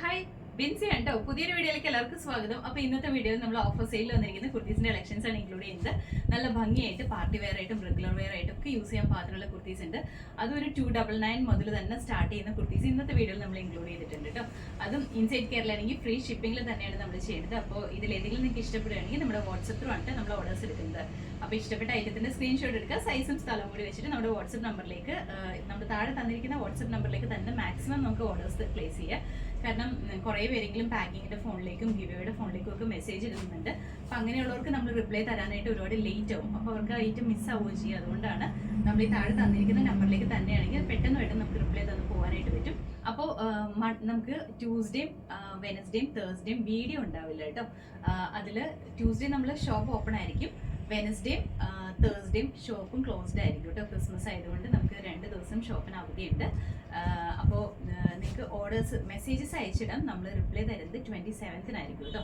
Hi Binsi ഉണ്ടോ പുതിയൊരു വീഡിയോയിലേക്ക് എല്ലാവർക്കും സ്വാഗതം. അപ്പോൾ ഇന്നത്തെ വീഡിയോയിൽ നമ്മൾ ഓഫർ സെയിൽ വന്നിരിക്കുന്ന കുർത്തീസിന്റെ കളക്ഷൻസ് ആണ് ഇൻക്ലൂഡ് ചെയ്യുന്നത്. നല്ല ഭംഗിയായിട്ട് പാർട്ടി വെയർ ആയിട്ടും റെഗുലർ വെയർ ആയിട്ടും ഒക്കെ യൂസ് ചെയ്യാൻ പാത്രമുള്ള കുർത്തീസ് ഉണ്ട്. അതൊരു ടു ഡബിൾ നയൻ മുതൽ തന്നെ സ്റ്റാർട്ട് ചെയ്യുന്ന കുർത്തീസ് ഇന്നത്തെ വീഡിയോയിൽ നമ്മൾ ഇൻക്ലൂഡ് ചെയ്തിട്ടുണ്ട് കേട്ടോ അതും ഇൻസൈഡ് കേരള ആണെങ്കിൽ ഫ്രീ ഷിപ്പിംഗിൽ തന്നെയാണ് നമ്മൾ ചെയ്യുന്നത്. അപ്പോൾ ഇതിൽ ഏതെങ്കിലും നിങ്ങൾക്ക് ഇഷ്ടപ്പെടുകയാണെങ്കിൽ നമ്മുടെ വാട്സപ്പ് ത്രൂ ആണ് നമ്മൾ ഓർഡേഴ്സ് എടുക്കുന്നത്. അപ്പോൾ ഇഷ്ടപ്പെട്ട ഐറ്റത്തിന്റെ സ്ക്രീൻഷോട്ട് എടുക്കുക. സൈസും സ്ഥലവും കൂടി വെച്ചിട്ട് നമ്മുടെ വാട്സപ്പ് നമ്പറിലേക്ക് നമ്മുടെ താഴെ തന്നിരിക്കുന്ന വാട്സപ്പ് നമ്പറിലേക്ക് തന്നെ മാക്സിമം നമുക്ക് ഓർഡേഴ്സ് പ്ലേസ് ചെയ്യാം. കാരണം കുറേ പേരെങ്കിലും പാക്കിങ്ങിന്റെ ഫോണിലേക്കും ഗിവയുടെ ഫോണിലേക്കും ഒക്കെ മെസ്സേജ് ഇടുന്നുണ്ട്. അപ്പൊ അങ്ങനെയുള്ളവർക്ക് നമ്മൾ റിപ്ലൈ തരാനായിട്ട് ഒരുപാട് ലേറ്റ് ആവും. അപ്പോൾ അവർക്ക് ഐറ്റം മിസ് ആവുകയും ചെയ്യും. അതുകൊണ്ടാണ് നമ്മൾ ഈ താഴെ തന്നിരിക്കുന്ന നമ്പറിലേക്ക് തന്നെയാണെങ്കിൽ പെട്ടെന്ന് പെട്ടെന്ന് നമുക്ക് റിപ്ലൈ തന്ന് പോകാനായിട്ട് പറ്റും. അപ്പോൾ നമുക്ക് ട്യൂസ്ഡേയും വെനസ്ഡേയും തേഴ്സ്ഡേയും വീഡിയോ ഉണ്ടാവില്ല കേട്ടോ. അതിൽ ട്യൂസ്ഡേ നമ്മൾ ഷോപ്പ് ഓപ്പൺ ആയിരിക്കും. വെനസ്ഡേയും തേഴ്സ്ഡേയും ഷോപ്പും ക്ലോസ്ഡ് ആയിരിക്കും കേട്ടോ ക്രിസ്മസ് ആയതുകൊണ്ട് നമുക്ക് രണ്ട് ദിവസം ഷോപ്പിന് അവധിയുണ്ട്. അപ്പോൾ നിങ്ങൾക്ക് ഓർഡേഴ്സ് മെസ്സേജസ് അയച്ചിടാം. നമ്മൾ റിപ്ലൈ തരുന്നത് ട്വന്റി സെവൻത്തിനായിരിക്കും കേട്ടോ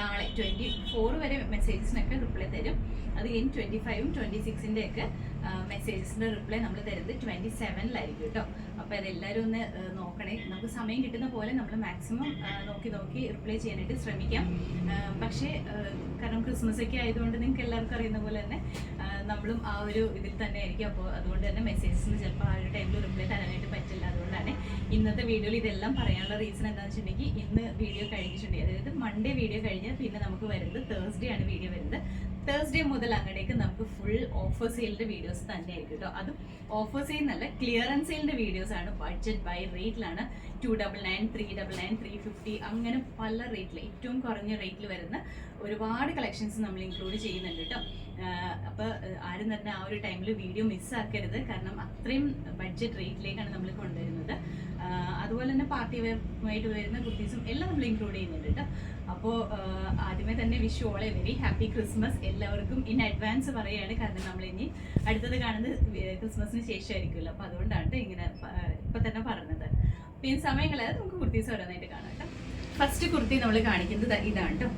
നാളെ ട്വന്റി ഫോർ വരെ മെസ്സേജസിനൊക്കെ റിപ്ലൈ തരും. അത് കഴിഞ്ഞ് ട്വന്റി ഫൈവും ട്വന്റി സിക്സിന്റെ ഒക്കെ മെസ്സേജസിന്റെ റിപ്ലൈ നമ്മൾ തരുന്നത് ട്വന്റി സെവനിലായിരിക്കും കേട്ടോ അപ്പോൾ അതെല്ലാവരും ഒന്ന് നോക്കണേ. നമുക്ക് സമയം കിട്ടുന്ന പോലെ നമ്മൾ മാക്സിമം നോക്കി നോക്കി റിപ്ലൈ ചെയ്യാനായിട്ട് ശ്രമിക്കാം. പക്ഷേ കാരണം ക്രിസ്മസ് ഒക്കെ ആയതുകൊണ്ട് നിങ്ങൾക്ക് എല്ലാവർക്കും അറിയുന്ന പോലെ തന്നെ നമ്മളും ആ ഒരു ഇതിൽ തന്നെ ആയിരിക്കും അപ്പോൾ അതുകൊണ്ട് തന്നെ മെസ്സേജസിന് ചിലപ്പോൾ ആ ഒരു ടൈമിൽ റിപ്ലൈ തരാനായിട്ട് പറ്റില്ല. അതുകൊണ്ടാണ് ഇന്നത്തെ വീഡിയോയിൽ ഇതെല്ലാം പറയാനുള്ള റീസൺ എന്താണെന്ന് വെച്ചിട്ടുണ്ടെങ്കിൽ ഇന്ന് വീഡിയോ കഴിഞ്ഞിട്ടുണ്ടെങ്കിൽ അതായത് മൺഡേ വീഡിയോ കഴിഞ്ഞാൽ പിന്നെ നമുക്ക് വരുന്നത് തേഴ്സ്ഡേ ആണ് വീഡിയോ വരുന്നത്. തേഴ്സ്ഡേ മുതൽ അങ്ങടേക്ക് നമുക്ക് ഫുൾ ഓഫർ സെയിലിന്റെ വീഡിയോസ് തന്നെയായിരിക്കും കേട്ടോ അതും ഓഫർ സെയിൽ നല്ല ക്ലിയറൻസ് സെയിലിന്റെ വീഡിയോസ് ആണ്. Budget buy റേറ്റിലാണ് two double nine three double nine three fifty അങ്ങനെ പല റേറ്റിൽ ഏറ്റവും കുറഞ്ഞ റേറ്റിൽ വരുന്ന ഒരുപാട് കളക്ഷൻസ് നമ്മൾ ഇൻക്ലൂഡ് ചെയ്യുന്നുണ്ട് കേട്ടോ അപ്പോൾ ആരും തന്നെ ആ ഒരു ടൈമിൽ വീഡിയോ മിസ്സാക്കരുത് കാരണം അത്രയും ബഡ്ജറ്റ് റേറ്റിലേക്കാണ് നമ്മൾ കൊണ്ടുവരുന്നത്. അതുപോലെ തന്നെ പാർട്ടി വെയറുമായിട്ട് വരുന്ന കുർത്തീസും എല്ലാം നമ്മൾ ഇൻക്ലൂഡ് ചെയ്യുന്നുണ്ട് കേട്ടോ അപ്പോൾ ആദ്യമേ തന്നെ wish a very happy Christmas എല്ലാവർക്കും ഇൻ അഡ്വാൻസ് പറയുകയാണ്. കാരണം നമ്മൾ ഇനി അടുത്തത് കാണുന്നത് ക്രിസ്മസിന് ശേഷമായിരിക്കുമല്ലോ. അപ്പോൾ അതുകൊണ്ടാണ് ഇങ്ങനെ ഇപ്പം തന്നെ പറഞ്ഞത്. പിന്നെ സമയങ്ങളായത് നമുക്ക് കുർത്തീസ് ഓരോന്നായിട്ട് കാണാം കേട്ടോ ഫസ്റ്റ് കുർത്തി നമ്മൾ കാണിക്കുന്നത് ഇതാണ് കേട്ടോ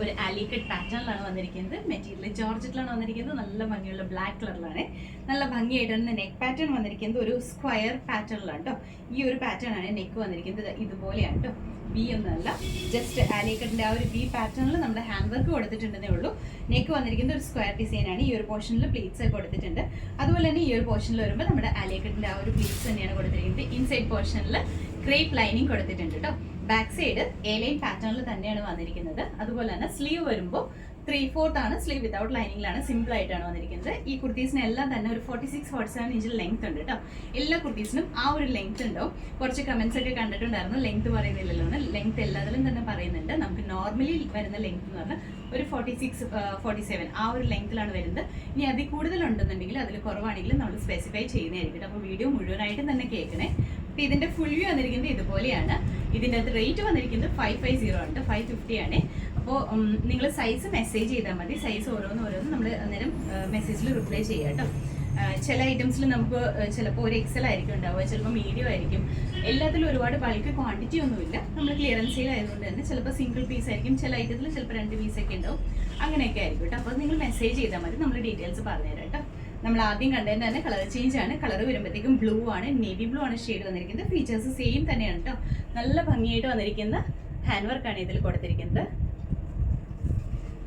ഒരു അലിക്കട്ട് പാറ്റേണിലാണ് വന്നിരിക്കുന്നത്. മെറ്റീരിയൽ ജോർജറ്റിലാണ് വന്നിരിക്കുന്നത്. നല്ല ഭംഗിയുള്ള ബ്ലാക്ക് കളറിലാണ് നല്ല ഭംഗിയായിട്ടാണ് നെക്ക് പാറ്റേൺ വന്നിരിക്കുന്നത്. ഒരു സ്ക്വയർ പാറ്റേണിലാണ് കേട്ടോ ഈ ഒരു പാറ്റേൺ ആണ് നെക്ക് വന്നിരിക്കുന്നത്. ഇതുപോലെയാണ് കേട്ടോ വി ഒന്നല്ല ജസ്റ്റ് ആലിക്കട്ടിന്റെ ആ ഒരു ബി പാറ്റേണിൽ നമ്മുടെ ഹാൻഡ് വർക്ക് കൊടുത്തിട്ടുണ്ടെന്നേ ഉള്ളൂ. നെക്ക് വന്നിരിക്കുന്ന ഒരു സ്ക്വയർ ഡിസൈനാണ് ഈ ഒരു പോർഷനിൽ പ്ലീറ്റ്സ് ഒക്കെ കൊടുത്തിട്ടുണ്ട്. അതുപോലെ തന്നെ ഈ ഒരു പോർഷനിൽ വരുമ്പോൾ നമ്മുടെ ആലിക്കട്ടിന്റെ ആ ഒരു പ്ലീറ്റ്സ് തന്നെയാണ് കൊടുത്തിരിക്കുന്നത്. ഇൻസൈഡ് പോർഷനിൽ ക്രേപ്പ് ലൈനിങ് കൊടുത്തിട്ടുണ്ട് കേട്ടോ ബാക്ക് സൈഡ് എ ലൈൻ പാറ്റേണിൽ തന്നെയാണ് വന്നിരിക്കുന്നത്. അതുപോലെ തന്നെ സ്ലീവ് വരുമ്പോൾ ത്രീ ഫോർത്ത് ആണ് സ്ലീവ് വിതൗട്ട് ലൈനിങ്ങിലാണ് സിമ്പിൾ ആയിട്ടാണ് വന്നിരിക്കുന്നത്. ഈ കുർത്തീസിന് എല്ലാം തന്നെ ഒരു ഫോർട്ടി സിക്സ് ഫോർട്ടി സെവൻ ഇഞ്ചിൽ ലെങ്ത് ഉണ്ട് കേട്ടോ എല്ലാ കുർത്തീസിനും ആ ഒരു ലെങ്ത് ഉണ്ടോ കുറച്ച് കമന്റ്സ് ഒക്കെ കണ്ടിട്ടുണ്ടായിരുന്നു. ലെങ്ത് പറയുന്നില്ലല്ലോ ലെങ്ത് എല്ലാത്തിലും തന്നെ പറയുന്നുണ്ട്. നമുക്ക് നോർമലി വരുന്ന ലെങ്ത് എന്ന് പറഞ്ഞാൽ ഒരു ഫോർട്ടി സിക്സ് ഫോർട്ടി സെവൻ ആ ഒരു ലെങ്ത്തിലാണ് വരുന്നത്. ഇനി അതിൽ കൂടുതലുണ്ടെന്നുണ്ടെങ്കിൽ അതിൽ കുറവാണെങ്കിലും നമ്മൾ സ്പെസിഫൈ ചെയ്യുന്നതായിരിക്കും അപ്പോൾ വീഡിയോ മുഴുവനായിട്ടും തന്നെ കേൾക്കണേ. അപ്പോൾ ഇതിന്റെ ഫുൾ വ്യൂ വന്നിരിക്കുന്നത് ഇതുപോലെയാണ്. ഇതിന്റെ അകത്ത് റേറ്റ് വന്നിരിക്കുന്നത് ഫൈവ് ഫൈവ് സീറോ ആണ് ഫൈവ് ഫിഫ്റ്റി ആണ്. അപ്പോൾ നിങ്ങൾ സൈസ് മെസ്സേജ് ചെയ്താൽ മതി. സൈസ് ഓരോന്ന് ഓരോന്ന് നമ്മൾ അന്നേരം മെസ്സേജിൽ റിപ്ലൈ ചെയ്യാം കേട്ടോ ചില ഐറ്റംസിൽ നമുക്ക് ചിലപ്പോൾ ഒരു എക്സൽ ആയിരിക്കും ഉണ്ടാവുക ചിലപ്പോൾ മീഡിയം ആയിരിക്കും. എല്ലാത്തിലും ഒരുപാട് ബൾക്ക് ക്വാണ്ടിറ്റി ഒന്നുമില്ല. നമ്മൾ ക്ലിയറൻസ് സെയിൽ ആയതുകൊണ്ട് തന്നെ ചിലപ്പോൾ സിംഗിൾ പീസ് ആയിരിക്കും ചില ഐറ്റത്തിൽ ചിലപ്പോൾ രണ്ട് പീസൊക്കെ ഉണ്ടാവും. അങ്ങനെയൊക്കെ ആയിരിക്കും കേട്ടോ അപ്പോൾ നിങ്ങൾ മെസ്സേജ് ചെയ്താൽ മതി നമ്മൾ ഡീറ്റെയിൽസ് പറഞ്ഞുതരാം കേട്ടോ നമ്മൾ ആദ്യം കണ്ടതിന് തന്നെ കളർ ചേഞ്ച് ആണ്. കളർ വരുമ്പോഴത്തേക്കും ബ്ലൂ ആണ് നേവി ബ്ലൂ ആണ് ഷെയ്ഡ് വന്നിരിക്കുന്നത്. ഫീച്ചേഴ്സ് സെയിം തന്നെയാണ് കേട്ടോ നല്ല ഭംഗിയായിട്ട് വന്നിരിക്കുന്ന ഹാൻഡ് വർക്കാണ് ഇതിൽ കൊടുത്തിരിക്കുന്നത്.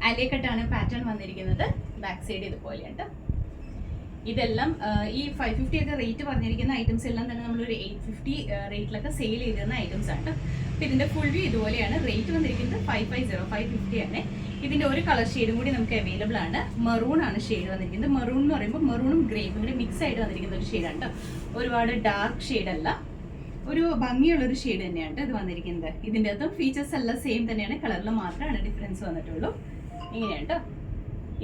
അലിയക്കട്ടാണ് പാറ്റേൺ വന്നിരിക്കുന്നത്. ബാക്ക് സൈഡ് ഇതുപോലെ. ഇതെല്ലാം ഈ ഫൈവ് ഫിഫ്റ്റി ഒക്കെ റേറ്റ് പറഞ്ഞിരിക്കുന്ന ഐറ്റംസ് എല്ലാം തന്നെ നമ്മളൊരു എയ്റ്റ് ഫിഫ്റ്റി റേറ്റിലൊക്കെ സെയിൽ ചെയ്തിരുന്ന ഐറ്റംസ് ആണ്. ട്ടോ. അപ്പൊ ഇതിന്റെ ഫുൾ വ്യൂ ഇതുപോലെയാണ്. റേറ്റ് വന്നിരിക്കുന്നത് five five zero five fifty ആണ്. ഇതിന്റെ ഒരു കളർ ഷെയ്ഡും കൂടി നമുക്ക് അവൈലബിൾ ആണ്. മെറൂൺ ആണ് ഷെയ്ഡ് വന്നിരിക്കുന്നത്. മെറൂൺ എന്ന് പറയുമ്പോൾ മെറൂണും ഗ്രേപ്പും കൂടി മിക്സ് ആയിട്ട് വന്നിരിക്കുന്ന ഒരു ഷെയ്ഡാണ് കേട്ടോ. ഒരുപാട് ഡാർക്ക് ഷെയ്ഡ് അല്ല. ഒരു ഭംഗിയുള്ള ഒരു ഷെയ്ഡ് തന്നെയാണ് ഇത് വന്നിരിക്കുന്നത്. ഇതിന്റെ അകത്തും ഫീച്ചേഴ്സ് എല്ലാം സെയിം തന്നെയാണ്. കളറിൽ മാത്രമാണ് ഡിഫറൻസ് വന്നിട്ടുള്ളൂ. ഇങ്ങനെയാണ് കേട്ടോ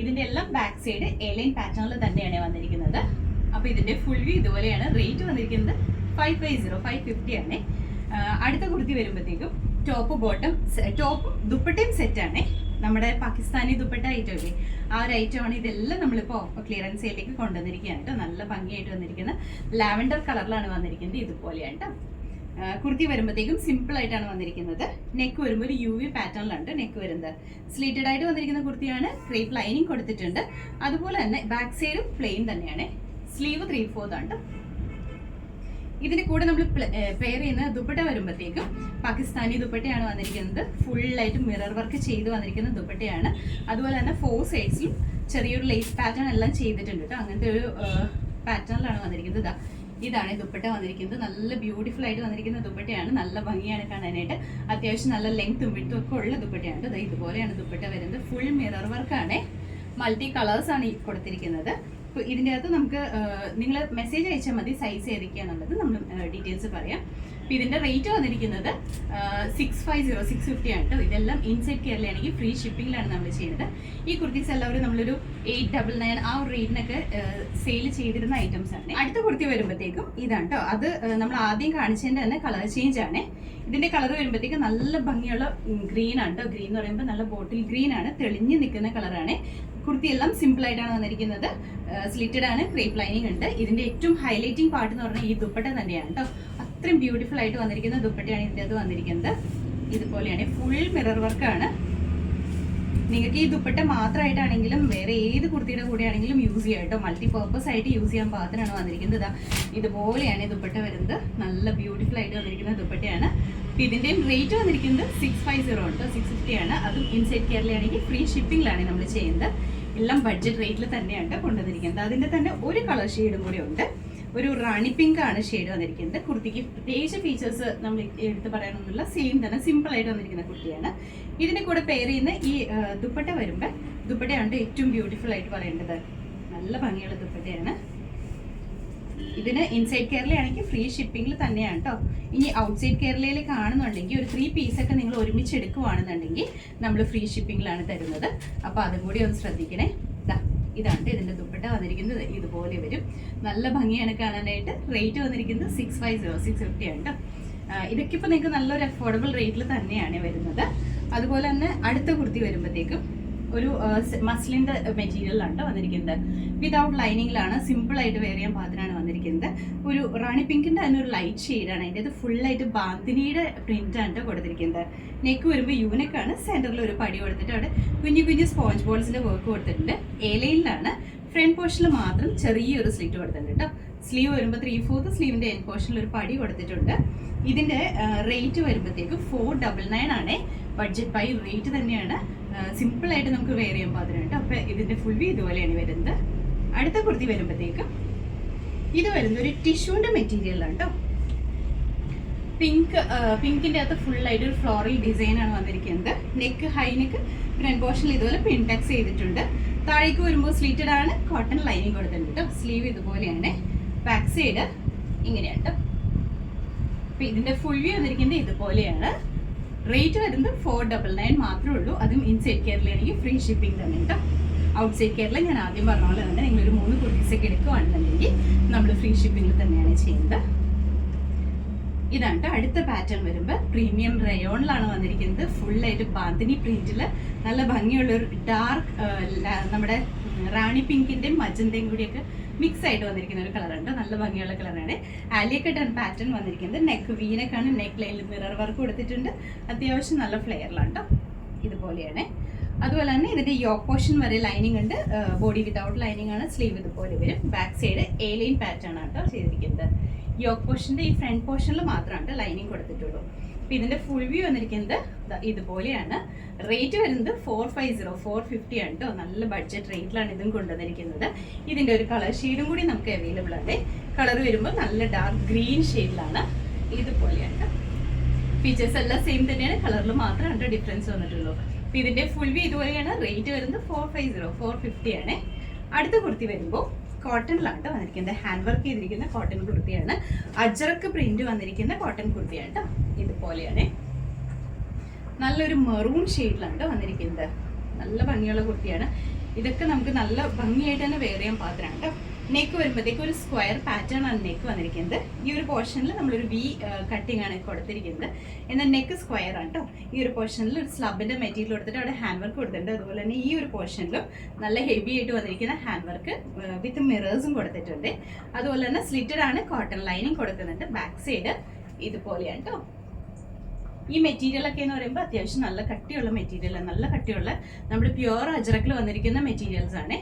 ഇതിന്റെ എല്ലാം ബാക്ക് സൈഡ് എലൈൻ പാറ്റേണിൽ തന്നെയാണ് വന്നിരിക്കുന്നത്. അപ്പൊ ഇതിന്റെ ഫുൾ വ്യൂ ഇതുപോലെയാണ്. റേറ്റ് വന്നിരിക്കുന്നത് five five zero five fifty ആണ്. അടുത്ത കുർത്തി വരുമ്പോഴത്തേക്കും ടോപ്പ് ബോട്ടം ടോപ്പും ദുപ്പട്ടയും സെറ്റ് ആണ്. നമ്മുടെ പാകിസ്ഥാനി ദുപ്പട്ട ഐറ്റം അല്ലേ ആ ഒരു ഐറ്റം ആണ് ഇതെല്ലാം നമ്മളിപ്പോൾ ക്ലിയറൻസ് സെയിലേക്ക് കൊണ്ടുവന്നിരിക്കുകയാണ് കേട്ടോ. നല്ല ഭംഗിയായിട്ട് വന്നിരിക്കുന്നത്. ലാവൻഡർ കളറിലാണ് വന്നിരിക്കുന്നത് ഇതുപോലെയാണ് കേട്ടോ. കുർത്തി വരുമ്പോഴത്തേക്കും സിമ്പിൾ ആയിട്ടാണ് വന്നിരിക്കുന്നത്. നെക്ക് വരുമ്പോൾ ഒരു യു വി പാറ്റേണിലാണ് നെക്ക് വരുന്നത്. സ്ലീറ്റഡ് ആയിട്ട് വന്നിരിക്കുന്ന കുർത്തിയാണ്. ക്രീപ്പ് ലൈനിങ് കൊടുത്തിട്ടുണ്ട്. അതുപോലെ തന്നെ ബാക്ക് സൈഡും പ്ലെയിൻ തന്നെയാണ്. സ്ലീവ് ത്രീ ഫോർത്ത് ആണ് ട്ടോ. ഇതിന്റെ കൂടെ നമ്മൾ പെയർ ചെയ്യുന്ന ദുപ്പട്ട വരുമ്പോഴത്തേക്കും പാകിസ്ഥാനി ദുപ്പട്ടയാണ് വന്നിരിക്കുന്നത്. ഫുള്ളായിട്ട് മിറർ വർക്ക് ചെയ്ത് വന്നിരിക്കുന്ന ദുപ്പട്ടയാണ്. അതുപോലെ തന്നെ ഫോർ സൈഡ്സിലും ചെറിയൊരു ലേസ് പാറ്റേൺ എല്ലാം ചെയ്തിട്ടുണ്ട് കേട്ടോ അങ്ങനത്തെ ഒരു പാറ്റേണിലാണ് വന്നിരിക്കുന്നത്. ഇതാ ഇതാണ് ദുപ്പട്ട വന്നിരിക്കുന്നത്. നല്ല ബ്യൂട്ടിഫുൾ ആയിട്ട് വന്നിരിക്കുന്ന ദുപ്പട്ടയാണ്. നല്ല ഭംഗിയാണ് കാണാനായിട്ട്. അത്യാവശ്യം നല്ല ലെങ്ത്തും വിട്ടും ഒക്കെ ഉള്ള ദുപ്പട്ടയാണ്. ദാ ഇതുപോലെയാണ് ദുപ്പട്ട വരുന്നത്. ഫുൾ മിറർ വർക്കാണ് മൾട്ടി കളേഴ്സ് ആണ് ഈ കൊടുത്തിരിക്കുന്നത്. അപ്പോൾ ഇതിന്റെ അകത്ത് നമുക്ക് നിങ്ങൾ മെസ്സേജ് അയച്ചാൽ മതി സൈസ് ഏതൊക്കെയാണെന്നുള്ളത് നമ്മൾ ഡീറ്റെയിൽസ് പറയാം. അപ്പോൾ ഇതിന്റെ റേറ്റ് വന്നിരിക്കുന്നത് six five zero six fifty ആണ് കേട്ടോ ഇതെല്ലാം ഇൻസൈഡ് കേരളയാണെങ്കിൽ ഫ്രീ ഷിപ്പിംഗിലാണ് നമ്മൾ ചെയ്യുന്നത്. ഈ കുർത്തീസ് എല്ലാവരും നമ്മളൊരു എയ്റ്റ് ഡബിൾ നയൻ ആ ഒരു റേറ്റിനൊക്കെ സെയിൽ ചെയ്തിരുന്ന ഐറ്റംസ് ആണ്. അടുത്ത കുർത്തി വരുമ്പോഴത്തേക്കും ഇതാണ് കേട്ടോ അത് നമ്മൾ ആദ്യം കാണിച്ചതിന്റെ തന്നെ കളർ ചേഞ്ച് ആണ്. ഇതിന്റെ കളർ വരുമ്പോഴത്തേക്ക് നല്ല ഭംഗിയുള്ള ഗ്രീൻ ആണ് കേട്ടോ ഗ്രീൻ എന്ന് പറയുമ്പോൾ നല്ല ബോട്ടിൽ ഗ്രീൻ ആണ്. തെളിഞ്ഞു നിൽക്കുന്ന കളറാണ് കുർത്തി എല്ലാം സിമ്പിൾ ആയിട്ടാണ് വന്നിരിക്കുന്നത്. സ്ലിറ്റഡ് ആണ്. ക്രീപ്പ് ലൈനിങ് ഉണ്ട്. ഇതിന്റെ ഏറ്റവും ഹൈലൈറ്റിംഗ് പാർട്ട് എന്ന് പറഞ്ഞാൽ ഈ ദുപ്പട്ട തന്നെയാണ് കേട്ടോ അത്രയും ബ്യൂട്ടിഫുൾ ആയിട്ട് വന്നിരിക്കുന്ന ദുപ്പട്ടയാണ് ഇതിന്റെ അത് വന്നിരിക്കുന്നത്. ഇതുപോലെയാണ് ഫുൾ മിറർ വർക്കാണ് നിങ്ങൾക്ക് ഈ ദുപ്പട്ട മാത്രമായിട്ടാണെങ്കിലും വേറെ ഏത് കുർത്തിയുടെ കൂടെ ആണെങ്കിലും യൂസ് ചെയ്യാം കേട്ടോ. മൾട്ടി പർപ്പസ് ആയിട്ട് യൂസ് ചെയ്യാൻ പാകത്തിനാണ് വന്നിരിക്കുന്നത്. ഇതാ ഇതുപോലെയാണ് ഈ ദുപ്പട്ട വരുന്നത്. നല്ല ബ്യൂട്ടിഫുൾ ആയിട്ട് വന്നിരിക്കുന്ന ദുപ്പട്ടയാണ്. ഇതിന്റെയും റേറ്റ് വന്നിരിക്കുന്നത് സിക്സ് ഫൈവ് സീറോ ഉണ്ട് സിക്സ് ഫിഫ്റ്റി ആണ്. അതും ഇൻസൈഡ് കേരളയാണെങ്കിൽ ഫ്രീ ഷിപ്പിംഗിലാണ് നമ്മൾ ചെയ്യുന്നത്. എല്ലാം ബഡ്ജറ്റ് റേറ്റിൽ തന്നെയാണ് കൊണ്ടുവന്നിരിക്കുന്നത്. അതിന്റെ തന്നെ ഒരു കളർ ഷെയ്ഡും കൂടി ഉണ്ട്. ഒരു റാണി പിങ്ക് ആണ് ഷെയ്ഡ് വന്നിരിക്കുന്നത്. കുർത്തിക്ക് പ്രത്യേകിച്ച് ഫീച്ചേഴ്സ് നമ്മൾ എടുത്ത് പറയാനൊന്നുമില്ല. സെയിം തന്നെ സിമ്പിൾ ആയിട്ട് വന്നിരിക്കുന്ന കുർത്തിയാണ്. ഇതിന്റെ കൂടെ പെയർ ചെയ്യുന്ന ഈ ദുപ്പട്ട വരുമ്പോൾ ദുപ്പട്ടയാണ് ഏറ്റവും ബ്യൂട്ടിഫുൾ ആയിട്ട് പറയേണ്ടത്. നല്ല ഭംഗിയുള്ള ദുപ്പട്ടയാണ്. ഇതിന് ഇൻസൈഡ് കേരളയാണെങ്കിൽ ഫ്രീ ഷിപ്പിംഗിൽ തന്നെയാണ് കേട്ടോ ഇനി ഔട്ട്സൈഡ് കേരളയിൽ കാണുന്നുണ്ടെങ്കിൽ ഒരു ത്രീ പീസൊക്കെ നിങ്ങൾ ഒരുമിച്ച് എടുക്കുവാണെന്നുണ്ടെങ്കിൽ നമ്മൾ ഫ്രീ ഷിപ്പിംഗിലാണ് തരുന്നത്. അപ്പോൾ അതും കൂടി ഒന്ന് ശ്രദ്ധിക്കണേ. ദാ. ഇതാണ് ഇതിന്റെ ദുപ്പട്ട വന്നിരിക്കുന്നത്. ഇതുപോലെ വരും. നല്ല ഭംഗിയാണ് കാണാനായിട്ട്. റേറ്റ് വന്നിരിക്കുന്നത് six five zero six fifty ആണ് കേട്ടോ ഇതൊക്കെ ഇപ്പോൾ നിങ്ങൾക്ക് നല്ലൊരു അഫോർഡബിൾ റേറ്റിൽ തന്നെയാണ് വരുന്നത്. അതുപോലെ തന്നെ അടുത്ത കുർത്തി വരുമ്പോഴത്തേക്കും ഒരു മസ്ലിന്റെ മെറ്റീരിയലാണ് വന്നിരിക്കുന്നത്. വിതൗട്ട് ലൈനിങ്ങിലാണ് സിമ്പിൾ ആയിട്ട് വെയർ ചെയ്യാൻ പാത്രമാണ് വന്നിരിക്കുന്നത്. ഒരു റാണി പിങ്കിന്റെ തന്നെ ഒരു ലൈറ്റ് ഷെയ്ഡാണ് അതിന്റെ ഇത് ഫുള്ളായിട്ട് ബാന്തിനിയുടെ പ്രിന്റാണ് കൊടുത്തിരിക്കുന്നത്. നെക്ക് വരുമ്പോൾ യൂനക്കാണ് സെന്ററിൽ ഒരു പടി കൊടുത്തിട്ട് അവിടെ കുഞ്ഞു കുഞ്ഞു സ്പോഞ്ച് ബോൾസിന്റെ വർക്ക് കൊടുത്തിട്ടുണ്ട്. ഏലയിലാണ് ഫ്രണ്ട് പോർഷനിൽ മാത്രം ചെറിയൊരു സ്ലിറ്റ് കൊടുത്തിട്ടുണ്ട് കേട്ടോ സ്ലീവ് വരുമ്പോൾ ത്രീ ഫോർത്ത് സ്ലീവിന്റെ എൻ പോർഷനിൽ ഒരു പടി കൊടുത്തിട്ടുണ്ട്. ഇതിന്റെ റേറ്റ് വരുമ്പോഴത്തേക്ക് ഫോർ ഡബിൾ നയൻ ആണ്. ബഡ്ജറ്റ് ബൈ റേറ്റ് തന്നെയാണ്. സിമ്പിളായിട്ട് നമുക്ക് വെയർ ചെയ്യാൻ പാത്രമുണ്ട് അപ്പോൾ ഇതിന്റെ ഫുൾ വി ഇതുപോലെയാണ് വരുന്നത്. അടുത്ത കുർത്തി വരുമ്പോഴത്തേക്കും ഇത് വരുന്ന ഒരു ടിഷ്യൂന്റെ മെറ്റീരിയലാണ് കേട്ടോ പിങ്ക് പിങ്കിന്റെ അകത്ത് ഫുൾ ആയിട്ട് ഒരു ഫ്ലോറൽ ഡിസൈൻ ആണ് വന്നിരിക്കുന്നത്. നെക്ക് ഹൈ നെക്ക് ഫ്രണ്ട് പോർഷനിൽ ഇതുപോലെ പിൻടെക്സ് ചെയ്തിട്ടുണ്ട്. താഴേക്ക് വരുമ്പോൾ സ്ലീറ്റഡ് ആണ്. കോട്ടൺ ലൈനിങ് കൊടുത്തിട്ടുണ്ട് സ്ലീവ് ഇതുപോലെയാണ്. ബാക്ക് സൈഡ് ഇങ്ങനെയാണ് അപ്പൊ ഇതിന്റെ ഫുൾ വ്യൂ വന്നിരിക്കുന്നത് ഇതുപോലെയാണ്. റേറ്റ് വരുന്നത് ഫോർ ഡബിൾ നയൻ മാത്രമേ ഉള്ളൂ. അതും ഇൻസൈഡ് കേരളയാണെങ്കിൽ ഫ്രീ ഷിപ്പിംഗ് തന്നെ കേട്ടോ ഔട്ട്സൈഡ് കേരള ഞാൻ ആദ്യം പറഞ്ഞ പോലെ തന്നെ നിങ്ങൾ ഒരു മൂന്ന് കുർത്തീസ് ഒക്കെ എടുക്കുകയാണെന്നുണ്ടെങ്കിൽ നമ്മൾ ഫ്രീ ഷിപ്പിംഗിൽ തന്നെയാണ് ചെയ്യുന്നത്. ഇതാണ് അടുത്ത പാറ്റേൺ വരുമ്പോൾ പ്രീമിയം റയോണിലാണ് വന്നിരിക്കുന്നത്. ഫുള്ളായിട്ട് ബാന്തിനി പ്രിന്റിൽ നല്ല ഭംഗിയുള്ള ഒരു ഡാർക്ക് നമ്മുടെ റാണി പിങ്കിന്റെയും മജന്തയും കൂടിയൊക്കെ മിക്സ് ആയിട്ട് വന്നിരിക്കുന്ന ഒരു കളറുണ്ട് നല്ല ഭംഗിയുള്ള കളറാണ് ആലിയക്കട്ടാണ് പാറ്റേൺ വന്നിരിക്കുന്നത്. നെക്ക് വീനക്കാണ് നെക്ക് ലൈനിൽ മിറർ വർക്ക് കൊടുത്തിട്ടുണ്ട്. അത്യാവശ്യം നല്ല ഫ്ലെയറിലാണ് കേട്ടോ ഇതുപോലെയാണ്. അതുപോലെ തന്നെ ഇതിന്റെ യോക്ക് പോർഷൻ വരെ ലൈനിങ് ഉണ്ട്. ബോഡി വിതൗട്ട് ലൈനിങ് ആണ്. സ്ലീവ് ഇതുപോലെ വരും. Back side A line pattern ആണ് കേട്ടോ ചെയ്തിരിക്കുന്നത്. യോക്ക് പോർഷന്റെ ഈ ഫ്രണ്ട് പോർഷനിൽ മാത്രമാണ് ലൈനിങ് കൊടുത്തിട്ടുള്ളൂ. അപ്പൊ ഇതിന്റെ ഫുൾ വ്യൂ വന്നിരിക്കുന്നത് ഇതുപോലെയാണ്. റേറ്റ് വരുന്നത് four five zero four fifty ആണ് കേട്ടോ നല്ല ബഡ്ജറ്റ് റേറ്റിലാണ് ഇതും കൊണ്ടുവന്നിരിക്കുന്നത്. ഇതിന്റെ ഒരു കളർ ഷെയ്ഡും കൂടി നമുക്ക് അവൈലബിൾ ആണ്. കളർ വരുമ്പോൾ നല്ല ഡാർക്ക് ഗ്രീൻ ഷെയ്ഡിലാണ് ഇതുപോലെയാണ് ഫീച്ചേഴ്സ് എല്ലാം സെയിം തന്നെയാണ്. കളറിൽ മാത്രമാണ് ഡിഫറൻസ് വന്നിട്ടുള്ളൂ. അപ്പൊ ഇതിന്റെ ഫുൾ വ്യൂ ഇതുപോലെയാണ്. റേറ്റ് വരുന്നത് four five zero four fifty ആണ്. അടുത്ത കുർത്തി വരുമ്പോൾ കോട്ടണിലാണ് കേട്ടോ വന്നിരിക്കുന്നത്. ഹാൻഡ് വർക്ക് ചെയ്തിരിക്കുന്ന കോട്ടൺ കുർത്തിയാണ്. അജറക്ക് പ്രിന്റ് വന്നിരിക്കുന്ന കോട്ടൺ കുർത്തിയാണ് കേട്ടോ ഇതുപോലെയാണ്. നല്ലൊരു മെറൂൺ ഷെയ്ഡിലാണ് വന്നിരിക്കുന്നത്. നല്ല ഭംഗിയുള്ള കുർത്തിയാണ്. ഇതൊക്കെ നമുക്ക് നല്ല ഭംഗിയായിട്ട് തന്നെ വെയർ പാത്രമാണ് കേട്ടോ നെക്ക് വരുമ്പോഴത്തേക്ക് ഒരു സ്ക്വയർ പാറ്റേൺ ആണ് നെക്ക് വന്നിരിക്കുന്നത്. ഈ ഒരു പോർഷനിൽ നമ്മളൊരു വി കട്ടിംഗ് ആണ് കൊടുത്തിരിക്കുന്നത്. എന്നാൽ നെക്ക് സ്ക്വയർ ആണ് കേട്ടോ ഈ ഒരു പോർഷനിൽ ഒരു സ്ലബിന്റെ മെറ്റീരിയൽ കൊടുത്തിട്ട് അവിടെ ഹാൻഡ് വർക്ക് കൊടുത്തിട്ടുണ്ട്. അതുപോലെ തന്നെ ഈ ഒരു പോർഷനിലും നല്ല ഹെവി ആയിട്ട് വന്നിരിക്കുന്ന ഹാൻഡ് വർക്ക് വിത്ത് മിറേഴ്സും കൊടുത്തിട്ടുണ്ട്. അതുപോലെ തന്നെ സ്ലിറ്റഡ് ആണ് കോട്ടൺ ലൈനിങ് കൊടുക്കുന്നുണ്ട്. ബാക്ക് സൈഡ് ഇതുപോലെയാണ് കേട്ടോ ഈ മെറ്റീരിയൽ ഒക്കെ എന്ന് പറയുമ്പോൾ അത്യാവശ്യം നല്ല കട്ടിയുള്ള മെറ്റീരിയൽ നല്ല കട്ടിയുള്ള നമ്മുടെ പ്യുവർ അജറക്കിൽ വന്നിരിക്കുന്ന മെറ്റീരിയൽസ് ആണ്.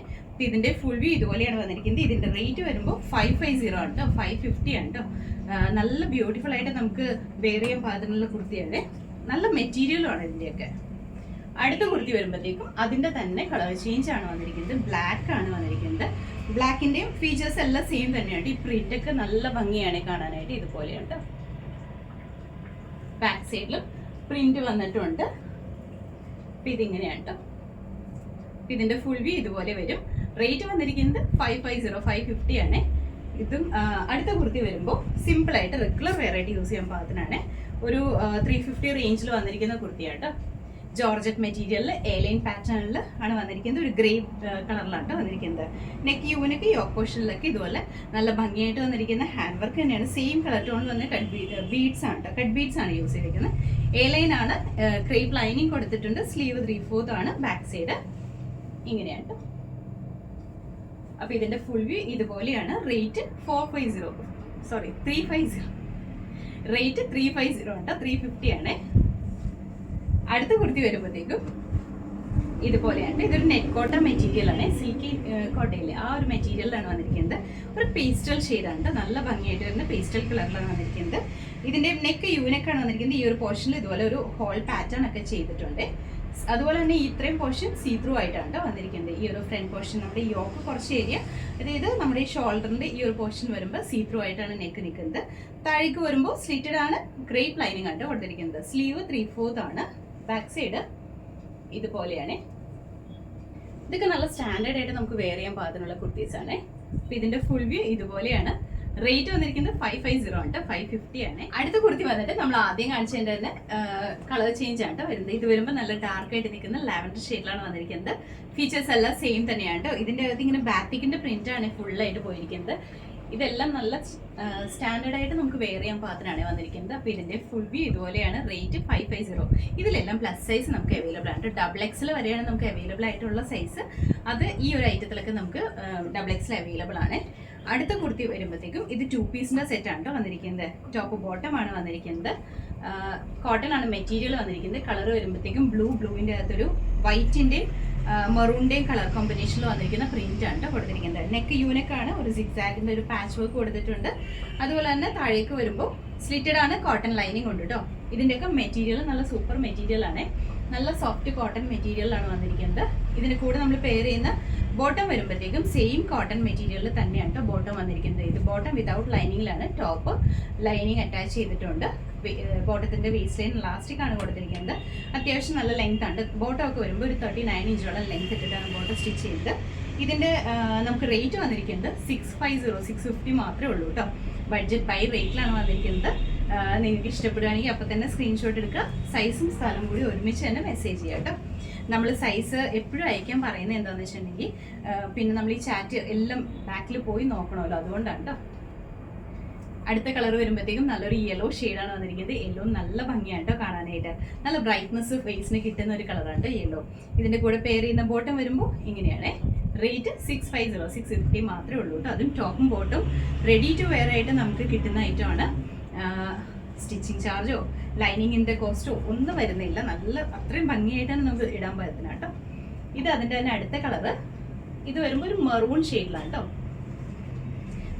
ഇതിന്റെ ഫുൾ വ്യൂ ഇതുപോലെയാണ് വന്നിരിക്കുന്നത്. ഇതിന്റെ റേറ്റ് വരുമ്പോൾ ഫൈവ് ഫൈവ് സീറോ ആണ് കേട്ടോ ഫൈവ് ഫിഫ്റ്റി ആണ് കേട്ടോ നല്ല ബ്യൂട്ടിഫുൾ ആയിട്ട് നമുക്ക് വെയർ ചെയ്യാൻ പാകത്തിനുള്ള കുർത്തിയാണ് നല്ല മെറ്റീരിയലുമാണ് ഇതിന്റെയൊക്കെ അടുത്ത കുർത്തി വരുമ്പോഴത്തേക്കും അതിന്റെ തന്നെ കളർ ചേഞ്ച് ആണ് വന്നിരിക്കുന്നത്. ബ്ലാക്ക് ആണ് വന്നിരിക്കുന്നത്. ബ്ലാക്കിന്റെയും ഫീച്ചേഴ്സ് എല്ലാം സെയിം തന്നെയാണ് ഈ പ്രിന്റ് ഒക്കെ നല്ല ഭംഗിയാണ് കാണാനായിട്ട് ഇതുപോലെയുണ്ട് ബാക്ക് സൈഡിലും പ്രിന്റ് വന്നിട്ടുണ്ട്. ഇതിങ്ങനെയാണ് കേട്ടോ ഇതിന്റെ ഫുൾ വ്യൂ ഇതുപോലെ വരും. റേറ്റ് വന്നിരിക്കുന്നത് five five zero five fifty ആണ്. ഇതും അടുത്ത കുർത്തി വരുമ്പോൾ സിമ്പിൾ ആയിട്ട് റെഗുലർ വെറൈറ്റി യൂസ് ചെയ്യാൻ പാകത്തിനാണ് ഒരു ത്രീ ഫിഫ്റ്റി റേഞ്ചിൽ വന്നിരിക്കുന്ന കുർത്തിയാട്ടോ ജോർജറ്റ് മെറ്റീരിയലിൽ ഏലൈൻ പാറ്റേണിൽ ആണ് വന്നിരിക്കുന്നത്. ഒരു ഗ്രേ കളറിലാണ് വന്നിരിക്കുന്നത്. നെക്ക് യൂണിക്ക് യോക്ക് പോഷനിലൊക്കെ ഇതുപോലെ നല്ല ഭംഗിയായിട്ട് വന്നിരിക്കുന്ന ഹാൻഡ് വർക്ക് തന്നെയാണ്. സെയിം കളർ ടോണിൽ വന്ന് കട്ട് ബീഡ്സ് ആണ് കട്ട് ബീഡ്സ് ആണ് യൂസ് ചെയ്തിരിക്കുന്നത്. ഏലൈൻ ആണ് ക്രേപ്പ് ലൈനിങ് കൊടുത്തിട്ടുണ്ട്. സ്ലീവ് ത്രീ ഫോർത്ത് ആണ് ബാക്ക് സൈഡ് ഇങ്ങനെയാണ് ട്ടോ. അപ്പൊ ഇതിന്റെ ഫുൾ വ്യൂ ഇതുപോലെയാണ്. Rate four five zero sorry three five zero rate three five zero കേട്ടോ ത്രീ ഫിഫ്റ്റി ആണ്. അടുത്ത കുർത്തി വരുമ്പോഴത്തേക്കും ഇതുപോലെയാണ്. ഇതൊരു നെറ്റ് മെറ്റീരിയൽ ആണ്. സിൽക്കി കോട്ടയില്ലേ? ആ ഒരു മെറ്റീരിയലാണ് വന്നിരിക്കുന്നത്. ഒരു പേസ്റ്റൽ ഷെയ്ഡാണ് നല്ല ഭംഗിയായിട്ട് വരുന്ന പേസ്റ്റൽ കളറിലാണ് വന്നിരിക്കുന്നത്. ഇതിന്റെ നെക്ക് യൂനെക്കാണ് വന്നിരിക്കുന്നത്. ഈ ഒരു പോർഷനിൽ ഇതുപോലെ ഒരു ഹോൾ പാറ്റേൺ ഒക്കെ ചെയ്തിട്ടുണ്ട്. അതുപോലെ തന്നെ ഇത്രയും പോർഷൻ സീ ത്രൂ ആയിട്ടാണ് ട്ടോ വന്നിരിക്കുന്നത്. ഈ ഒരു ഫ്രണ്ട് പോർഷൻ നമ്മുടെ യോക്ക് കുറച്ച് ഏരിയ അതായത് നമ്മുടെ ഈ ഷോൾഡറിന്റെ ഈ ഒരു പോർഷൻ വരുമ്പോൾ സീ ത്രൂ ആയിട്ടാണ് നെക്ക് നിൽക്കുന്നത്. താഴേക്ക് വരുമ്പോൾ സ്ലിറ്റഡ് ആണ് ഗ്രേപ്പ് ലൈനിങ് ആണ് കൊടുത്തിരിക്കുന്നത്. സ്ലീവ് ത്രീ ഫോർത്ത് ആണ്. ബാക്ക് സൈഡ് ഇതുപോലെയാണ്. ഇതൊക്കെ നല്ല സ്റ്റാൻഡേർഡ് ആയിട്ട് നമുക്ക് വെയർ ചെയ്യാൻ പാകത്തിനുള്ള കുർത്തീസ് ആണ് അപ്പൊ ഇതിന്റെ ഫുൾ വ്യൂ ഇതുപോലെയാണ്. റേറ്റ് വന്നിരിക്കുന്നത് ഫൈവ് ഫൈവ് സീറോ ആണ് ഫൈവ് ഫിഫ്റ്റി ആണ്. അടുത്ത കുർത്തി വന്നിട്ട് നമ്മൾ ആദ്യം കാണിച്ചതിന്റെ തന്നെ കളർ ചേഞ്ച് ആണ് വരുന്നത്. ഇത് വരുമ്പോൾ നല്ല ഡാർക്ക് ആയിട്ട് നിൽക്കുന്ന ലാവൻഡർ ഷെയ്ഡിലാണ് വന്നിരിക്കുന്നത്. ഫീച്ചേഴ്സ് എല്ലാം സെയിം തന്നെയാണ് ഇതിന്റെ അകത്ത് ഇങ്ങനെ ബാത്തിക്കിന്റെ പ്രിന്റ് ആണ് ഫുൾ ആയിട്ട് പോയിരിക്കുന്നത്. ഇതെല്ലാം നല്ല സ്റ്റാൻഡേർഡ് ആയിട്ട് നമുക്ക് വെയർ ചെയ്യാൻ പാത്രമാണ് വന്നിരിക്കുന്നത്. അപ്പോൾ ഇതിന്റെ ഫുൾ വ്യൂ ഇതുപോലെയാണ്. റേറ്റ് ഫൈവ് ഫൈവ് സീറോ ഇതിലെല്ലാം പ്ലസ് സൈസ് നമുക്ക് അവൈലബിൾ ആണ് ഡബിൾ എക്സിൽ വരെയാണ് നമുക്ക് അവൈലബിൾ ആയിട്ടുള്ള സൈസ് അത് ഈ ഒരു ഐറ്റത്തിലൊക്കെ നമുക്ക് ഡബിൾ എക്സിൽ അവൈലബിൾ ആണ്. അടുത്ത കുർത്തി വരുമ്പോഴത്തേക്കും ഇത് ടു പീസിന്റെ സെറ്റ് ആണ് ട്ടോ വന്നിരിക്കുന്നത്. ടോപ്പ് ബോട്ടം ആണ് വന്നിരിക്കുന്നത്. കോട്ടൺ ആണ് മെറ്റീരിയൽ വന്നിരിക്കുന്നത്. കളർ വരുമ്പോഴത്തേക്കും ബ്ലൂ ബ്ലൂവിന്റെ അകത്തൊരു വൈറ്റിന്റെയും മെറൂണിന്റെയും കളർ കോമ്പിനേഷനിൽ വന്നിരിക്കുന്ന പ്രിന്റ് ആണ് ട്ടോ കൊടുത്തിരിക്കുന്നത്. നെക്ക് യൂനക്കാണ് ഒരു സിക്സാഗിന്റെ ഒരു പാച്ച് വർക്ക് കൊടുത്തിട്ടുണ്ട്. അതുപോലെ തന്നെ താഴേക്ക് വരുമ്പോൾ സ്ലിറ്റഡ് ആണ് കോട്ടൺ ലൈനിങ് ഉണ്ട് കേട്ടോ ഇതിന്റെയൊക്കെ മെറ്റീരിയൽ നല്ല സൂപ്പർ മെറ്റീരിയൽ ആണ്. നല്ല സോഫ്റ്റ് കോട്ടൺ മെറ്റീരിയൽ ആണ് വന്നിരിക്കുന്നത്. ഇതിന് കൂടെ നമ്മൾ പെയർ ചെയ്യുന്ന ബോട്ടം വരുമ്പോഴത്തേക്കും സെയിം കോട്ടൺ മെറ്റീരിയലിൽ തന്നെയാണ് കേട്ടോ ബോട്ടം വന്നിരിക്കുന്നത്. ഇത് ബോട്ടം വിതൗട്ട് ലൈനിങ്ങിലാണ് ടോപ്പ് ലൈനിങ് അറ്റാച്ച് ചെയ്തിട്ടുണ്ട്. ബോട്ടത്തിന്റെ വേസ്റ്റ് ലൈൻ ലാസ്റ്റിക് ആണ് കൊടുത്തിരിക്കുന്നത്. അത്യാവശ്യം നല്ല ലെങ്ത് ആണ്. ബോട്ടം ഒക്കെ വരുമ്പോൾ ഒരു തേർട്ടി നയൻ ഇഞ്ചോളം ലെങ്ത് ഇട്ടിട്ടാണ് ബോട്ടം സ്റ്റിച്ച് ചെയ്തത് ഇതിന്റെ ആ, നമുക്ക് റേറ്റ് വന്നിരിക്കുന്നത് six five zero six fifty മാത്രമേ ഉള്ളൂ കേട്ടോ ബഡ്ജറ്റ് ബൈ റേറ്റിലാണ് വന്നിരിക്കുന്നത്. നിങ്ങൾക്ക് ഇഷ്ടപ്പെടുകയാണെങ്കിൽ അപ്പോൾ തന്നെ സ്ക്രീൻഷോട്ട് എടുക്കുക സൈസും സ്ഥലം കൂടി ഒരുമിച്ച് തന്നെ മെസ്സേജ് ചെയ്യാം കേട്ടോ നമ്മൾ സൈസ് എപ്പോഴും അയക്കാൻ പറയുന്നത് എന്താണെന്ന് വെച്ചിട്ടുണ്ടെങ്കിൽ പിന്നെ നമ്മൾ ഈ ചാറ്റ് എല്ലാം ബാക്കിൽ പോയി നോക്കണമല്ലോ. അതുകൊണ്ടാണ് കേട്ടോ അടുത്ത കളർ വരുമ്പോഴത്തേക്കും നല്ലൊരു യെല്ലോ ഷെയ്ഡാണ് വന്നിരിക്കുന്നത്. യെല്ലോ നല്ല ഭംഗിയാണ് കേട്ടോ കാണാനായിട്ട്. നല്ല ബ്രൈറ്റ്നസ് ഫേസിന് കിട്ടുന്ന ഒരു കളറാണ് യെല്ലോ ഇതിന്റെ കൂടെ പെയർ ചെയ്യുന്ന ബോട്ടം വരുമ്പോൾ ഇങ്ങനെയാണ്. Rate six five zero six fifty മാത്രമേ ഉള്ളൂ കേട്ടോ അതും ടോപ്പും ബോട്ടും റെഡി ടു വെയർ ആയിട്ട് നമുക്ക് കിട്ടുന്ന ഐറ്റമാണ് സ്റ്റിച്ചിങ് ചാർജോ ലൈനിങ്ങിന്റെ കോസ്റ്റോ ഒന്നും വരുന്നില്ല. നല്ല അത്രയും ഭംഗിയായിട്ടാണ് നമുക്ക് ഇടാൻ പറ്റുന്നത് കേട്ടോ. ഇത് അതിന്റെ തന്നെ അടുത്ത കളറ് ഇത് വരുമ്പോൾ ഒരു മെറൂൺ ഷെയ്ഡിലാണ് കേട്ടോ.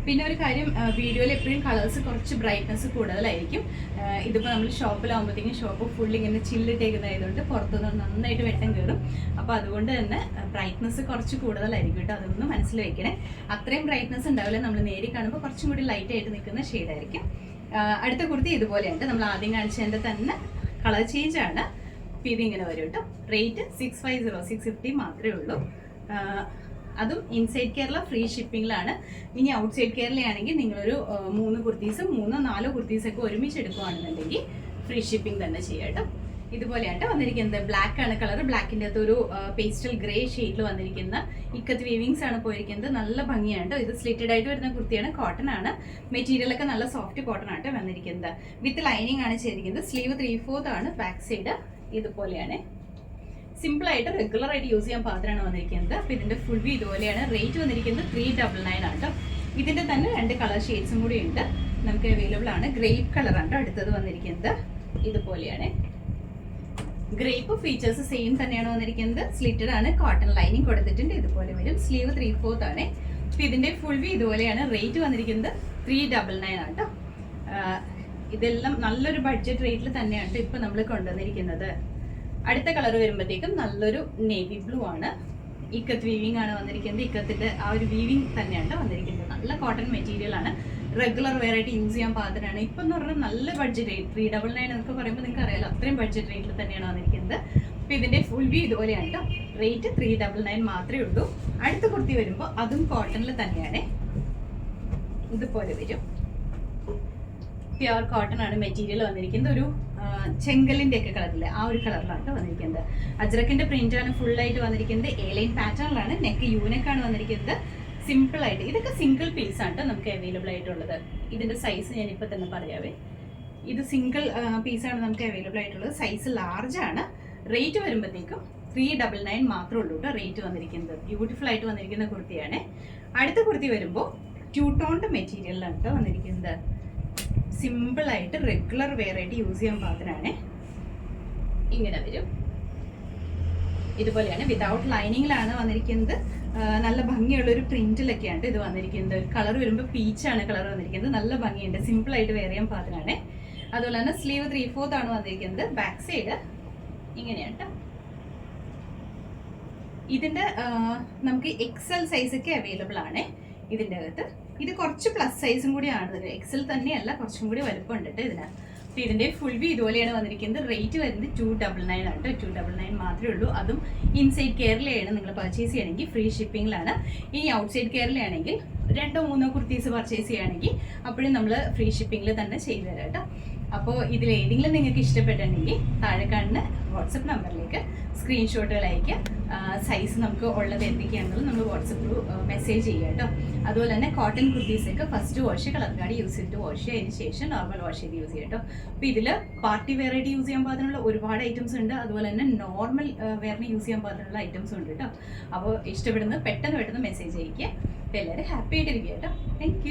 പിന്നെ ഒരു കാര്യം വീഡിയോയിൽ എപ്പോഴും കളേഴ്സ് കുറച്ച് ബ്രൈറ്റ്നസ് കൂടുതലായിരിക്കും. ഇതിപ്പോൾ നമ്മൾ ഷോപ്പിലാകുമ്പോഴത്തേക്കും ഷോപ്പ് ഫുൾ ഇങ്ങനെ ചില്ലിട്ടേക്കുന്നതായതുകൊണ്ട് പുറത്തുനിന്ന് നന്നായിട്ട് വെട്ടം കയറും അപ്പോൾ അതുകൊണ്ട് തന്നെ ബ്രൈറ്റ്നസ് കുറച്ച് കൂടുതലായിരിക്കും കേട്ടോ. അതൊന്ന് മനസ്സിൽ വെക്കണേ. അത്രയും ബ്രൈറ്റ്നസ് ഉണ്ടാവില്ല. നമ്മൾ നേരി കാണുമ്പോൾ കുറച്ചും കൂടി ലൈറ്റായിട്ട് നിൽക്കുന്ന ഷെയ്ഡായിരിക്കും അടുത്ത കുർത്തി ഇതുപോലെയുണ്ട്. നമ്മൾ ആദ്യം കാണിച്ചതിന്റെ തന്നെ കളർ ചേഞ്ച് ആണ്. ഇത് ഇങ്ങനെ വരും കേട്ടോ. Rate six five zero six fifty മാത്രമേ ഉള്ളൂ. അതും ഇൻസൈഡ് കേരള ഫ്രീ ഷിപ്പിങ്ങിലാണ് ഇനി ഔട്ട് സൈഡ് കേരളയാണെങ്കിൽ നിങ്ങളൊരു മൂന്ന് കുർത്തീസ് മൂന്നോ നാലോ കുർത്തീസൊക്കെ ഒരുമിച്ച് എടുക്കുകയാണെന്നുണ്ടെങ്കിൽ ഫ്രീ ഷിപ്പിംഗ് തന്നെ ചെയ്യാം കേട്ടോ. ഇതുപോലെയാണ് വന്നിരിക്കുന്നത്. ബ്ലാക്ക് ആണ് കളർ ബ്ലാക്കിന്റെ അകത്ത് ഒരു പേസ്റ്റൽ ഗ്രേ ഷെയ്ഡിൽ വന്നിരിക്കുന്ന ഇക്കത്ത് വീവിങ്സ് ആണ് പോയിരിക്കുന്നത്. നല്ല ഭംഗിയാണ്. ഇത്. സ്ലിറ്റഡ് ആയിട്ട് വരുന്ന കുർത്തിയാണ്. കോട്ടൺ ആണ്. മെറ്റീരിയൽ ഒക്കെ നല്ല സോഫ്റ്റ് കോട്ടൺ ആയിട്ട് വന്നിരിക്കുന്നത്. വിത്ത് ലൈനിങ് ആണ് ചെയ്തിരിക്കുന്നത്. സ്ലീവ് ത്രീ ഫോർത്ത് ആണ്. ബാക്ക് സൈഡ് ഇതുപോലെയാണ്. സിമ്പിൾ ആയിട്ട് റെഗുലർ ആയിട്ട് യൂസ് ചെയ്യാൻ പാത്രമാണ് വന്നിരിക്കുന്നത്. അപ്പൊ ഇതിന്റെ ഫുൾ വ്യൂ ഇതുപോലെയാണ്. റേറ്റ് വന്നിരിക്കുന്നത് ത്രീ ഡബിൾ നയൻ ആണ് കേട്ടോ തന്നെ രണ്ട് കളർ ഷെയ്ഡ്സും കൂടി ഉണ്ട്. നമുക്ക് അവൈലബിൾ ആണ്. ഗ്രേപ്പ് കളർ ആണ് അടുത്തത് വന്നിരിക്കുന്നത്. ഇതുപോലെയാണ്. ഗ്രേപ്പ് ഫീച്ചേഴ്സ് സെയിം തന്നെയാണ് വന്നിരിക്കുന്നത്. സ്ലിറ്റഡ് ആണ് കോട്ടൺ ലൈനിങ് കൊടുത്തിട്ടുണ്ട്. ഇതുപോലെ വരും. സ്ലീവ് ത്രീ ഫോർത്ത് ആണ്. അപ്പം ഇതിന്റെ ഫുൾ വി ഇതുപോലെയാണ്. റേറ്റ് വന്നിരിക്കുന്നത് ത്രീ ഡബിൾ നയൻ ആണ് കേട്ടോ ഇതെല്ലാം നല്ലൊരു ബഡ്ജറ്റ് റേറ്റിൽ തന്നെയാണ് ഇപ്പൊ നമ്മൾ കൊണ്ടുവന്നിരിക്കുന്നത്. അടുത്ത കളർ വരുമ്പോഴത്തേക്കും നല്ലൊരു നേവി ബ്ലൂ ആണ്. ഇക്കത്ത് വീവിംഗ് ആണ് വന്നിരിക്കുന്നത്. ഇക്കത്തിന്റെ ആ ഒരു വീവിംഗ് തന്നെയാണ് വന്നിരിക്കുന്നത്. നല്ല കോട്ടൺ മെറ്റീരിയൽ ആണ്. റെഗുലർ വെറൈറ്റി യൂസ് ചെയ്യാൻ പാകത്തിനാണ്. ഇപ്പം എന്ന് പറഞ്ഞാൽ നല്ല budget rate three double nine എന്നൊക്കെ പറയുമ്പോൾ നിങ്ങൾക്ക് അറിയാലോ അത്രയും ബഡ്ജറ്റ് റേറ്റിൽ തന്നെയാണ് വന്നിരിക്കുന്നത്. അപ്പോൾ ഇതിന്റെ ഫുൾ വ്യൂ ഇതുപോലെയാണ് കേട്ടോ റേറ്റ് ത്രീ ഡബിൾ നയൻ മാത്രമേ ഉള്ളൂ. അടുത്ത കുർത്തി വരുമ്പോൾ അതും കോട്ടണിൽ തന്നെയാണ്. ഇതുപോലെ വരും. പ്യുവർ കോട്ടൺ ആണ് മെറ്റീരിയൽ വന്നിരിക്കുന്നത്. ഒരു ചെങ്കലിന്റെ ഒക്കെ കളറിൽ ആ ഒരു കളറിലാണ് വന്നിരിക്കുന്നത്. ആണ് ഫുൾ ആയിട്ട് വന്നിരിക്കുന്നത്. എ ലൈൻ പാറ്റേണിലാണ് നെക്ക് യൂനെക്കാണ് വന്നിരിക്കുന്നത്. സിമ്പിൾ ആയിട്ട്. ഇതൊക്കെ സിംഗിൾ പീസ് ആണ് നമുക്ക് അവൈലബിൾ ആയിട്ടുള്ളത്. ഇതിന്റെ സൈസ് ഞാൻ ഇപ്പൊ തന്നെ പറയാവേ. ഇത് സിംഗിൾ പീസ് ആണ് നമുക്ക് അവൈലബിൾ ആയിട്ടുള്ളത്. സൈസ് ലാർജ് ആണ്. റേറ്റ് വരുമ്പോഴത്തേക്കും ത്രീ ഡബിൾ നയൻ മാത്രമേ ഉള്ളൂ കേട്ടോ റേറ്റ് വന്നിരിക്കുന്നത്. ബ്യൂട്ടിഫുൾ ആയിട്ട് വന്നിരിക്കുന്ന കുർത്തിയാണ്. അടുത്ത കുർത്തി വരുമ്പോൾ ടൂ ടോണിന്റെ മെറ്റീരിയലാണ് കേട്ടോ വന്നിരിക്കുന്നത്. സിമ്പിൾ ആയിട്ട് റെഗുലർ വെയർ ആയിട്ട് യൂസ് ചെയ്യാൻ പാകത്തിനാണ്. ഇങ്ങനെ വരും. ഇതുപോലെയാണ്. വിതൗട്ട് ലൈനിങ്ങിലാണ് വന്നിരിക്കുന്നത്. നല്ല ഭംഗിയുള്ള ഒരു പ്രിന്റിലൊക്കെയാണ് ഇത് വന്നിരിക്കുന്നത്. കളർ വരുമ്പോൾ പീച്ചാണ് കളർ വന്നിരിക്കുന്നത്. നല്ല ഭംഗിയുണ്ട്. സിമ്പിൾ ആയിട്ട് വെയർ ചെയ്യാൻ പാത്രമാണ് അതുപോലെ തന്നെ സ്ലീവ് ത്രീ ഫോർത്ത് ആണ് വന്നിരിക്കുന്നത്. ബാക്ക് സൈഡ് ഇങ്ങനെയാണ് ട്ടോ. ഇതിന്റെ നമുക്ക് എക്സൽ സൈസ് ഒക്കെ അവൈലബിൾ ആണ് ഇതിന്റെ അകത്ത്. ഇത് കുറച്ച് പ്ലസ് സൈസും കൂടിയാണ്. എക്സൽ തന്നെയല്ല കുറച്ചും കൂടി വലുപ്പമുണ്ട് ഉണ്ട് ഇതിന് അപ്പൊ ഇതിന്റെ ഫുൾ വ്യൂ ഇതുപോലെയാണ് വന്നിരിക്കുന്നത്. റേറ്റ് വരുന്നത് ടു ഡബിൾ നയൻ ആണ് കേട്ടോ. ടു ഡബിൾ നയൻ മാത്രമേ ഉള്ളൂ. അതും ഇൻസൈഡ് കേരളയാണ് നിങ്ങൾ പർച്ചേസ് ചെയ്യണമെങ്കിൽ ഫ്രീ ഷിപ്പിംഗിലാണ് ഇനി ഔട്ട്സൈഡ് കേരളയാണെങ്കിൽ രണ്ടോ മൂന്നോ കുർത്തീസ് പർച്ചേസ് ചെയ്യുകയാണെങ്കിൽ അപ്പോഴും നമ്മൾ ഫ്രീ ഷിപ്പിംഗിൽ തന്നെ ചെയ്തു തരാം കേട്ടോ. അപ്പോൾ ഇതിൽ ഏതെങ്കിലും നിങ്ങൾക്ക് ഇഷ്ടപ്പെട്ടിട്ടുണ്ടെങ്കിൽ താഴെ കാണുന്ന വാട്സപ്പ് നമ്പറിലേക്ക് സ്ക്രീൻഷോട്ടുകൾ അയക്കാം സൈസ് നമുക്ക് ഉള്ളത് എന്തൊക്കെയാണെന്നുള്ളത് നമ്മൾ ത്രൂ മെസ്സേജ് ചെയ്യുക കേട്ടോ. അതുപോലെ തന്നെ cotton കുർത്തീസൊക്കെ first wash colour card use ചെയ്തിട്ട് വാഷ് ചെയ്തതിന് ശേഷം നോർമൽ വാഷ് ചെയ്ത് യൂസ് ചെയ്യട്ടോ കേട്ടോ. അപ്പോൾ ഇതിൽ പാർട്ടി വെയർ ആയിട്ട് യൂസ് ചെയ്യാൻ പാകത്തിനുള്ള ഒരുപാട് ഐറ്റംസ് ഉണ്ട്. അതുപോലെ തന്നെ നോർമൽ വെയറിന് യൂസ് ചെയ്യാൻ പാകത്തിനുള്ള ഐറ്റംസ് ഉണ്ട് കേട്ടോ. അപ്പോൾ ഇഷ്ടപ്പെടുന്നത് പെട്ടെന്ന് പെട്ടെന്ന് മെസ്സേജ് അയക്കുക അപ്പോൾ എല്ലാവരും ഹാപ്പി ആയിട്ടിരിക്കുക കേട്ടോ. താങ്ക്